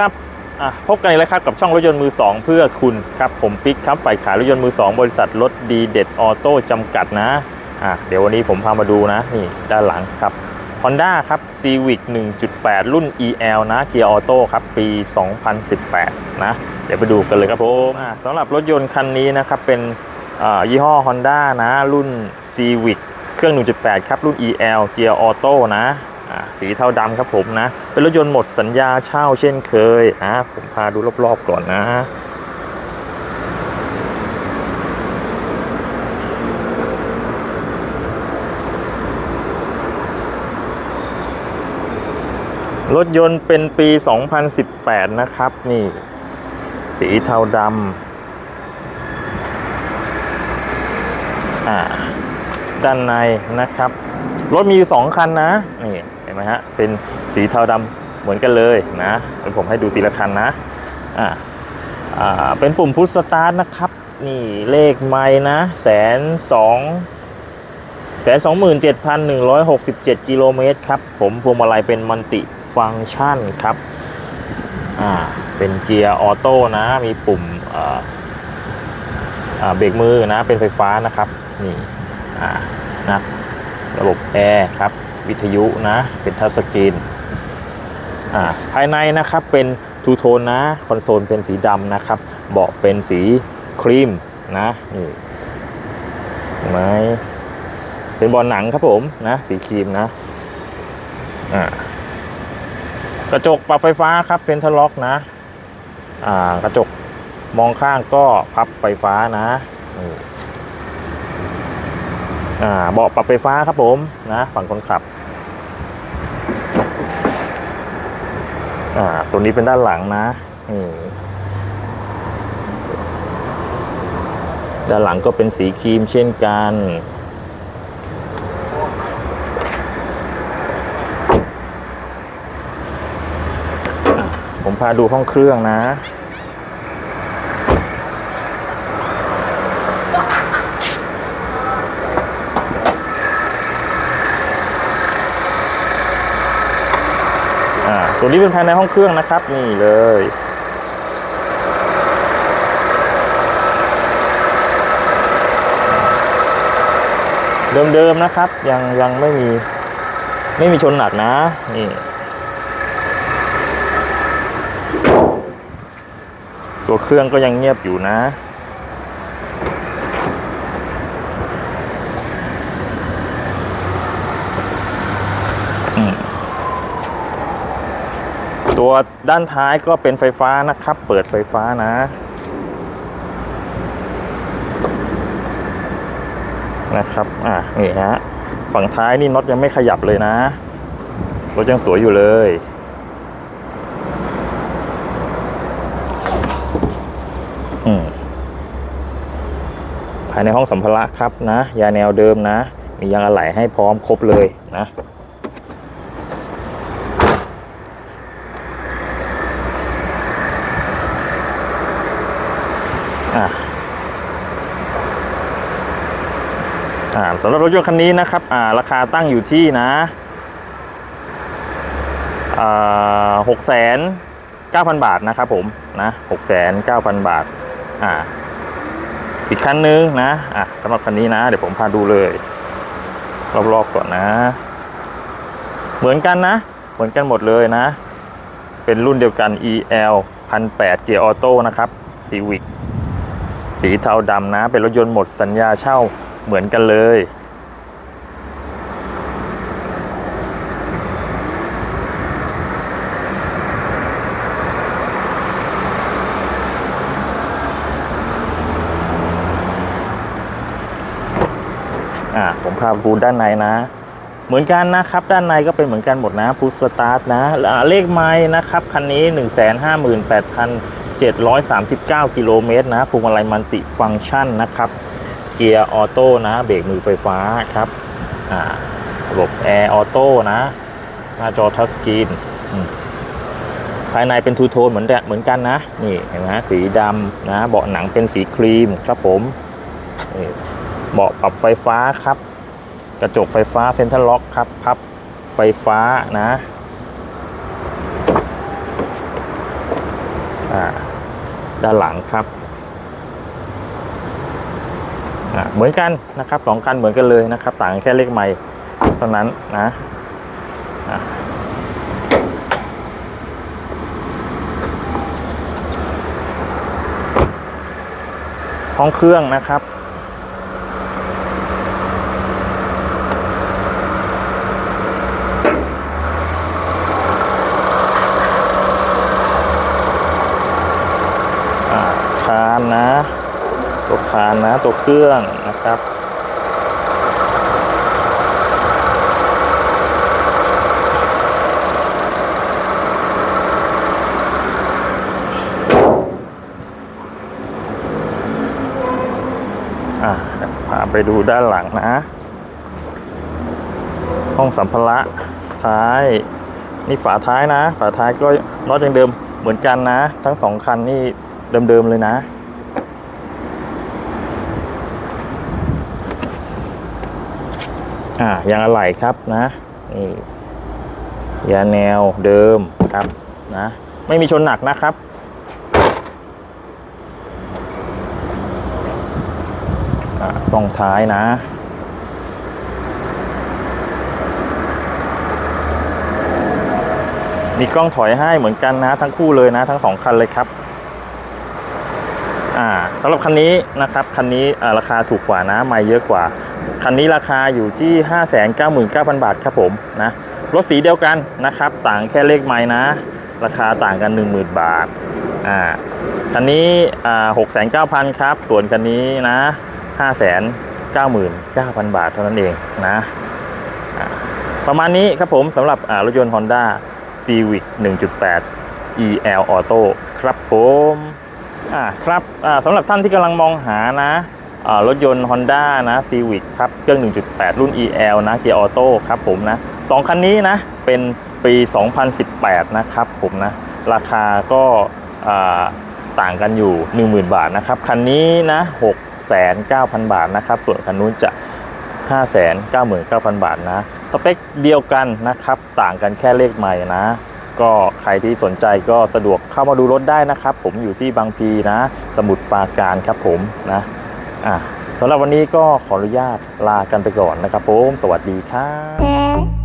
ครับอะพบกันอีกแล้วครับกับช่องรถยนต์มือ 2 เพื่อคุณครับผมปิ๊กครับฝ่ายขายรถยนต์มือ 2 บริษัทรถดีเด็ดออโต้จำกัดนะอะเดี๋ยววันนี้ผมพามาดูนะนี่ด้านหลังครับ Honda ครับ Civic 1.8 รุ่น EL นะเกียร์ออโต้ครับปี 2018 นะ เดี๋ยวไปดูกันเลยครับผมอะสำหรับรถยนต์คันนี้นะครับ เป็นอ่ายี่ห้อ Honda นะ รุ่น Civic เครื่อง 1.8 ครับ รุ่น EL เกียร์ออโต้นะ สีเทาดำครับผมนะ เป็นรถยนต์หมดสัญญาเช่าเช่นเคยนะผมพาดูรอบๆก่อนนะรถยนต์เป็นปี 2018 นะครับ นี่ สีเทาดำอ่าด้านในนะครับ รถมีอยู่สองคันนะ นี่ ห็นไหมฮะเป็นสีเทาดำเหมือนกันเลยนะเดี๋ยวผมให้ดูทีละคันนะอ่าอ่าเป็นปุ่มพุทสตาร์ทนะครับนี่เลขไม้นะแสนสองแสนสองหมื่นเจ็ดพันหนึ่งร้อยหกสิบเจ็ดกิโลเมตรครับ ผมพวงมาลัยเป็นมัลติฟังก์ชันครับอ่าเป็นเกียร์ออโต้นะมีปุ่มอ่าเบรกมือนะเป็นไฟฟ้านะครับนี่อ่านะระบบแอร์ครับ วิทยุนะ เป็นทัชสกรีนอ่าภายในนะครับเป็นทูโทนนะคอนโซลเป็นสีดำนะครับ เบาะเป็นสีครีมนะนี่ไหมเป็นบอลหนังครับผมนะ สีครีมนะอ่ากระจกปรับไฟฟ้าครับเซ็นทรัลล็อกนะอ่ากระจกมองข้างก็พับไฟฟ้านะนี่อ่าเบาะปรับไฟฟ้าครับผมนะ ฝั่งคนขับ อ่า ตัวนี้เป็นด้านหลังนะนี่ด้านหลังก็เป็นสีครีมเช่นกัน ผมพาดูห้องเครื่องนะ ตัวนี้เป็นภายในห้องเครื่องนะครับ นี่เลยเดิมๆนะครับ ยังยังไม่มีไม่มีชนหนักนะนี่ตัวเครื่องก็ยังเงียบอยู่นะ อืม ตัวด้านท้ายก็เป็นไฟฟ้านะครับ เปิดไฟฟ้านะ นะครับ อะนี่ฮะ ฝั่งท้ายนี่น็อตยังไม่ขยับเลยนะรถยังสวยอยู่เลยอืมภายในห้องสัมภาระครับนะ ยาแนวเดิมนะ มียางอะไหล่ให้พร้อมครบเลยนะ สำหรับรถยนต์คันนี้นะครับาราคาตั้งอยู่ที่นะอ่าหกแสนเก้าพันบาทนะครับผมนะหกแสนเก้าพันบาทอ่าอีกคันนึงนะอะสำหรับคันนี้นะ เดี๋ยวผมพาดูเลย รอบๆก่อนนะ เหมือนกันนะ เหมือนกันหมดเลยนะ เป็นรุ่นเดียวกัน EL 1008 J Auto นะครับ Civic สีเทาดำนะ เป็นรถยนต์หมดสัญญาเช่า เหมือนกันเลย อ่าผมพาดูด้านในนะ เหมือนกันนะครับ ด้านในก็เป็นเหมือนกันหมดนะพุทสตาร์ทนะเลขไม้นะครับ คันนี้ 158,739 กิโลเมตรนะพวงมาลัยมัลติฟังก์ชันนะครับ เกียร์ออโต้นะเบรกมือไฟฟ้าครับระบบแอร์ออโต้นะ หน้าจอทัชสกรีนภายในเป็นทูโทนเหมือนเหมือนกันนะ นี่เห็นไหมสีดำนะ เบาะหนังเป็นสีครีมครับผมเบาะปรับไฟฟ้าครับ กระจกไฟฟ้าเซ็นทรัลล็อกครับ พับไฟฟ้านะด้านหลังครับอ่า เหมือนกันนะครับสองคันเหมือนกันเลยนะครับ ต่างแค่เลขไมล์เท่านั้นนะอะห้องเครื่องนะครับ อ่าคานนะ ตัวคา นะตัวเครื่องนะครับอ่าพาไปดูด้านหลังนะ ห้องสัมภาระท้าย นี่ฝาท้ายนะ ฝาท้ายก็น็อตยังเดิมเหมือนกันนะ ทั้งสองคันนี่เดิมๆเลยนะ อ่ายางอะไหล่ครับนะนี่ยาแนวเดิมครับนะไม่มีชนหนักนะครับอ่าตรงท้ายนะมีกล้องถอยให้เหมือนกันนะทั้งคู่เลยนะ ทั้งสองคันเลยครับ อ่าสำหรับคันนี้นะครับ คันนี้ราคาถูกกว่านะ ไม่เยอะกว่า คันนี้ราคาอยู่ที่ 599,000 บาทครับผมนะรถสีเดียวกันนะครับ ต่างแค่เลขไม้นะ ราคาต่างกัน 10,000 บาทอ่าคันนี้อ่า6,900ครับ ส่วนคันนี้นะ599,000บาทเท่านั้นเองนะประมาณนี้ครับผมสำหรับรถยนต์ Honda Civic 1.8 EL Auto ครับผมอ่าครับอ่าสำหรับท่านที่กำลังมองหานะ รถยนต์ Honda นะ Civic ครับเครื่อง 1.8 รุ่น EL นะ Gear Auto ครับผมนะสองคันนี้นะ เป็นปี 2018 นะครับผมนะ ราคาก็ต่างกันอยู่ 10,000 บาทนะครับ คันนี้นะ6,900 บาทนะครับ ส่วนคันนู้นจะ 599,000 บาทนะ สเปคเดียวกันนะครับ ต่างกันแค่เลขใหม่นะก็ใครที่สนใจก็สะดวกเข้ามาดูรถได้นะครับ ผมอยู่ที่บางพีนะ สมุทรปราการครับผมนะ อะสำหรับวันนี้ก็ขออนุญาตลากันไปก่อนนะครับผมสวัสดีครับ